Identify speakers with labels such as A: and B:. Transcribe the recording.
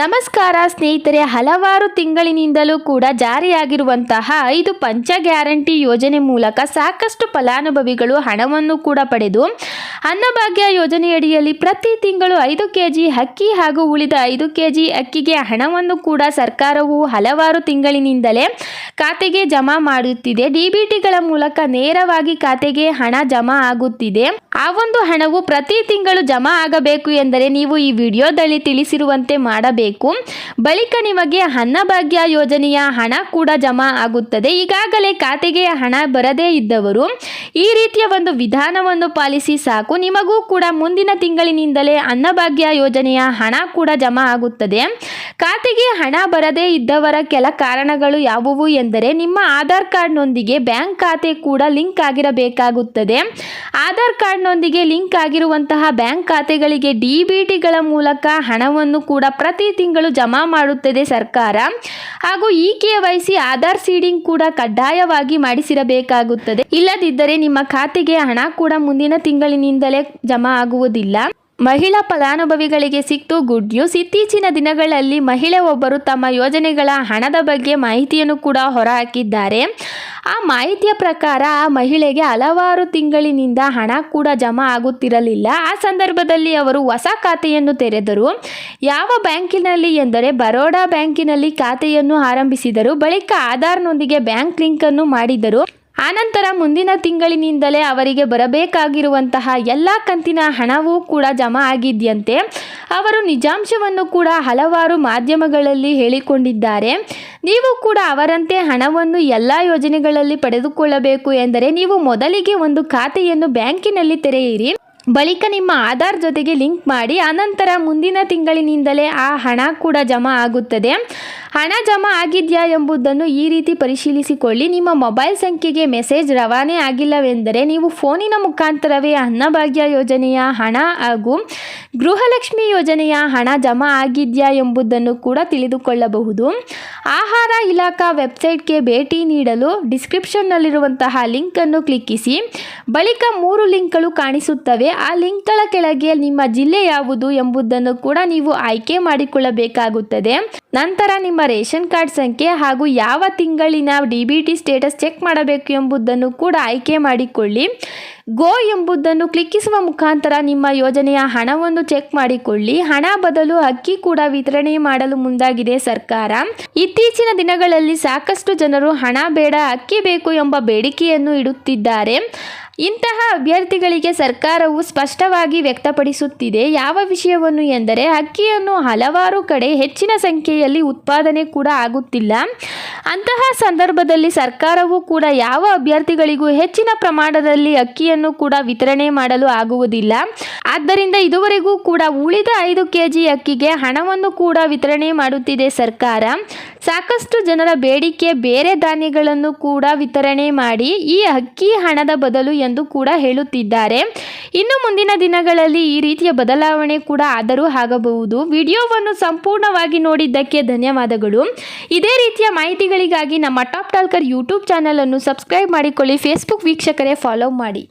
A: ನಮಸ್ಕಾರ ಸ್ನೇಹಿತರೆ, ಹಲವಾರು ತಿಂಗಳಿನಿಂದಲೂ ಕೂಡ ಜಾರಿಯಾಗಿರುವಂತಹ ಐದು ಪಂಚ ಗ್ಯಾರಂಟಿ ಯೋಜನೆ ಮೂಲಕ ಸಾಕಷ್ಟು ಫಲಾನುಭವಿಗಳು ಹಣವನ್ನು ಕೂಡ ಪಡೆದು ಅನ್ನಭಾಗ್ಯ ಯೋಜನೆಯಡಿಯಲ್ಲಿ ಪ್ರತಿ ತಿಂಗಳು ಐದು ಕೆ ಜಿ ಅಕ್ಕಿ ಹಾಗೂ ಉಳಿದ ಐದು ಕೆ ಜಿ ಅಕ್ಕಿಗೆ ಹಣವನ್ನು ಕೂಡ ಸರ್ಕಾರವು ಹಲವಾರು ತಿಂಗಳಿನಿಂದಲೇ ಖಾತೆಗೆ ಜಮಾ ಮಾಡುತ್ತಿದೆ. ಡಿಬಿಟಿಗಳ ಮೂಲಕ ನೇರವಾಗಿ ಖಾತೆಗೆ ಹಣ ಜಮಾ ಆಗುತ್ತಿದೆ. ಆ ಒಂದು ಹಣವು ಪ್ರತಿ ತಿಂಗಳು ಜಮಾ ಆಗಬೇಕು ಎಂದರೆ ನೀವು ಈ ವಿಡಿಯೋದಲ್ಲಿ ತಿಳಿಸಿರುವಂತೆ ಮಾಡಬೇಕು. ಬಳಿಕ ನಿಮಗೆ ಅನ್ನಭಾಗ್ಯ ಯೋಜನೆಯ ಹಣ ಕೂಡ ಜಮಾ ಆಗುತ್ತದೆ. ಈಗಾಗಲೇ ಖಾತೆಗೆ ಹಣ ಬರದೇ ಇದ್ದವರು ಈ ರೀತಿಯ ಒಂದು ವಿಧಾನವನ್ನು ಪಾಲಿಸಿ ಸಾಕು. ನಿಮಗೂ ಕೂಡ ಮುಂದಿನ ತಿಂಗಳಿನಿಂದಲೇ ಅನ್ನಭಾಗ್ಯ ಯೋಜನೆಯ ಹಣ ಕೂಡ ಜಮಾ ಆಗುತ್ತದೆ. ಖಾತೆಗೆ ಹಣ ಬರದೇ ಇದ್ದವರ ಕೆಲ ಕಾರಣಗಳು ಯಾವುವು ಎಂದರೆ ನಿಮ್ಮ ಆಧಾರ್ ಕಾರ್ಡ್ನೊಂದಿಗೆ ಬ್ಯಾಂಕ್ ಖಾತೆ ಕೂಡ ಲಿಂಕ್ ಆಗಿರಬೇಕಾಗುತ್ತದೆ. ಆಧಾರ್ ಕಾರ್ಡ್ನೊಂದಿಗೆ ಲಿಂಕ್ ಆಗಿರುವಂತಹ ಬ್ಯಾಂಕ್ ಖಾತೆಗಳಿಗೆ ಡಿ ಬಿ ಮೂಲಕ ಹಣವನ್ನು ಕೂಡ ಪ್ರತಿ ತಿಂಗಳು ಜಮಾ ಮಾಡುತ್ತದೆ ಸರ್ಕಾರ. ಹಾಗೂ ಇ ಕೆ ಆಧಾರ್ ಸೀಡಿಂಗ್ ಕೂಡ ಕಡ್ಡಾಯವಾಗಿ ಮಾಡಿಸಿರಬೇಕಾಗುತ್ತದೆ. ಇಲ್ಲದಿದ್ದರೆ ನಿಮ್ಮ ಖಾತೆಗೆ ಹಣ ಕೂಡ ಮುಂದಿನ ತಿಂಗಳಿನಿಂದಲೇ ಜಮಾ ಆಗುವುದಿಲ್ಲ. ಮಹಿಳಾ ಫಲಾನುಭವಿಗಳಿಗೆ ಸಿಕ್ತು ಗುಡ್ ನ್ಯೂಸ್ ಇತ್ತೀಚಿನ ದಿನಗಳಲ್ಲಿ ಮಹಿಳೆ ಒಬ್ಬರು ತಮ್ಮ ಯೋಜನೆಗಳ ಹಣದ ಬಗ್ಗೆ ಮಾಹಿತಿಯನ್ನು ಕೂಡ ಹೊರಹಾಕಿದ್ದಾರೆ. ಆ ಮಾಹಿತಿಯ ಪ್ರಕಾರ ಆ ಮಹಿಳೆಗೆ ಹಲವಾರು ತಿಂಗಳಿನಿಂದ ಹಣ ಕೂಡ ಜಮಾ ಆಗುತ್ತಿರಲಿಲ್ಲ. ಆ ಸಂದರ್ಭದಲ್ಲಿ ಅವರು ಹೊಸ ಖಾತೆಯನ್ನು ತೆರೆದರು. ಯಾವ ಬ್ಯಾಂಕಿನಲ್ಲಿ ಎಂದರೆ ಬರೋಡಾ ಬ್ಯಾಂಕಿನಲ್ಲಿ ಖಾತೆಯನ್ನು ಆರಂಭಿಸಿದರು. ಬಳಿಕ ಆಧಾರ್ನೊಂದಿಗೆ ಬ್ಯಾಂಕ್ ಲಿಂಕನ್ನು ಮಾಡಿದರು. ಆನಂತರ ಮುಂದಿನ ತಿಂಗಳಿನಿಂದಲೇ ಅವರಿಗೆ ಬರಬೇಕಾಗಿರುವಂತಹ ಎಲ್ಲ ಕಂತಿನ ಹಣವೂ ಕೂಡ ಜಮಾ ಆಗಿದ್ಯಂತೆ. ಅವರು ನಿಜಾಂಶವನ್ನು ಕೂಡ ಹಲವಾರು ಮಾಧ್ಯಮಗಳಲ್ಲಿ ಹೇಳಿಕೊಂಡಿದ್ದಾರೆ. ನೀವು ಕೂಡ ಅವರಂತೆ ಹಣವನ್ನು ಎಲ್ಲ ಯೋಜನೆಗಳಲ್ಲಿ ಪಡೆದುಕೊಳ್ಳಬೇಕು ಎಂದರೆ ನೀವು ಮೊದಲಿಗೆ ಒಂದು ಖಾತೆಯನ್ನು ಬ್ಯಾಂಕಿನಲ್ಲಿ ತೆರೆಯಿರಿ. ಬಳಿಕ ನಿಮ್ಮ ಆಧಾರ್ ಜೊತೆಗೆ ಲಿಂಕ್ ಮಾಡಿ, ಅನಂತರ ಮುಂದಿನ ತಿಂಗಳಿನಿಂದಲೇ ಆ ಹಣ ಕೂಡ ಜಮಾ ಆಗುತ್ತದೆ. ಹಣ ಜಮಾ ಆಗಿದೆಯಾ ಎಂಬುದನ್ನು ಈ ರೀತಿ ಪರಿಶೀಲಿಸಿಕೊಳ್ಳಿ. ನಿಮ್ಮ ಮೊಬೈಲ್ ಸಂಖ್ಯೆಗೆ ಮೆಸೇಜ್ ರವಾನೆ ಆಗಿಲ್ಲವೆಂದರೆ ನೀವು ಫೋನಿನ ಮುಖಾಂತರವೇ ಅನ್ನಭಾಗ್ಯ ಯೋಜನೆಯ ಹಣ ಹಾಗೂ ಗೃಹಲಕ್ಷ್ಮಿ ಯೋಜನೆಯ ಹಣ ಜಮಾ ಆಗಿದೆಯಾ ಎಂಬುದನ್ನು ಕೂಡ ತಿಳಿದುಕೊಳ್ಳಬಹುದು. ಆಹಾರ ಇಲಾಖಾ ವೆಬ್ಸೈಟ್ಗೆ ಭೇಟಿ ನೀಡಲು ಡಿಸ್ಕ್ರಿಪ್ಷನ್ನಲ್ಲಿರುವಂತಹ ಲಿಂಕನ್ನು ಕ್ಲಿಕ್ಕಿಸಿ. ಬಳಿಕ ಮೂರು ಲಿಂಕ್ಗಳು ಕಾಣಿಸುತ್ತವೆ. ಆ ಲಿಂಕ್ಗಳ ಕೆಳಗೆ ನಿಮ್ಮ ಜಿಲ್ಲೆ ಯಾವುದು ಎಂಬುದನ್ನು ಕೂಡ ನೀವು ಆಯ್ಕೆ ಮಾಡಿಕೊಳ್ಳಬೇಕಾಗುತ್ತದೆ. ನಂತರ ನಿಮ್ಮ ರೇಷನ್ ಕಾರ್ಡ್ ಸಂಖ್ಯೆ ಹಾಗೂ ಯಾವ ತಿಂಗಳಿನ D B T status check ಮಾಡಬೇಕು ಎಂಬುದನ್ನು ಕೂಡ ಆಯ್ಕೆ ಮಾಡಿಕೊಳ್ಳಿ. ಗೋ ಎಂಬುದನ್ನು ಕ್ಲಿಕ್ಕಿಸುವ ಮುಖಾಂತರ ನಿಮ್ಮ ಯೋಜನೆಯ ಹಣವನ್ನು ಚೆಕ್ ಮಾಡಿಕೊಳ್ಳಿ. ಹಣ ಬದಲು ಅಕ್ಕಿ ಕೂಡ ವಿತರಣೆ ಮಾಡಲು ಮುಂದಾಗಿದೆ ಸರ್ಕಾರ. ಇತ್ತೀಚಿನ ದಿನಗಳಲ್ಲಿ ಸಾಕಷ್ಟು ಜನರು ಹಣ ಬೇಡ, ಅಕ್ಕಿ ಬೇಕು ಎಂಬ ಬೇಡಿಕೆಯನ್ನು ಇಡುತ್ತಿದ್ದಾರೆ. ಇಂತಹ ಅಭ್ಯರ್ಥಿಗಳಿಗೆ ಸರ್ಕಾರವು ಸ್ಪಷ್ಟವಾಗಿ ವ್ಯಕ್ತಪಡಿಸುತ್ತಿದೆ. ಯಾವ ವಿಷಯವನ್ನು ಎಂದರೆ, ಅಕ್ಕಿಯನ್ನು ಹಲವಾರು ಕಡೆ ಹೆಚ್ಚಿನ ಸಂಖ್ಯೆಯಲ್ಲಿ ಉತ್ಪಾದನೆ ಕೂಡ ಆಗುತ್ತಿಲ್ಲ. ಅಂತಹ ಸಂದರ್ಭದಲ್ಲಿ ಸರ್ಕಾರವು ಕೂಡ ಯಾವ ಅಭ್ಯರ್ಥಿಗಳಿಗೂ ಹೆಚ್ಚಿನ ಪ್ರಮಾಣದಲ್ಲಿ ಅಕ್ಕಿಯನ್ನು ಕೂಡ ವಿತರಣೆ ಮಾಡಲು ಆಗುವುದಿಲ್ಲ. ಆದ್ದರಿಂದ ಇದುವರೆಗೂ ಕೂಡ ಉಳಿದ ಐದು ಕೆ ಜಿ ಅಕ್ಕಿಗೆ ಹಣವನ್ನು ಕೂಡ ವಿತರಣೆ ಮಾಡುತ್ತಿದೆ ಸರ್ಕಾರ. ಸಾಕಷ್ಟು ಜನರ ಬೇಡಿಕೆ ಬೇರೆ ಧಾನ್ಯಗಳನ್ನು ಕೂಡ ವಿತರಣೆ ಮಾಡಿ ಈ ಅಕ್ಕಿ ಹಣದ ಬದಲು ಎಂದು ಕೂಡ ಹೇಳುತ್ತಿದ್ದಾರೆ. ಇನ್ನು ಮುಂದಿನ ದಿನಗಳಲ್ಲಿ ಈ ರೀತಿಯ ಬದಲಾವಣೆ ಕೂಡ ಆದರೂ ಆಗಬಹುದು. ವಿಡಿಯೋವನ್ನು ಸಂಪೂರ್ಣವಾಗಿ ನೋಡಿದ್ದಕ್ಕೆ ಧನ್ಯವಾದಗಳು. ಇದೇ ರೀತಿಯ ಮಾಹಿತಿಗಳಿಗಾಗಿ ನಮ್ಮ ಟಾಪ್ ಟಾಲ್ಕರ್ ಯೂಟ್ಯೂಬ್ ಚಾನಲನ್ನು ಸಬ್ಸ್ಕ್ರೈಬ್ ಮಾಡಿಕೊಳ್ಳಿ. ಫೇಸ್ಬುಕ್ ವೀಕ್ಷಕರೇ, ಫಾಲೋ ಮಾಡಿ.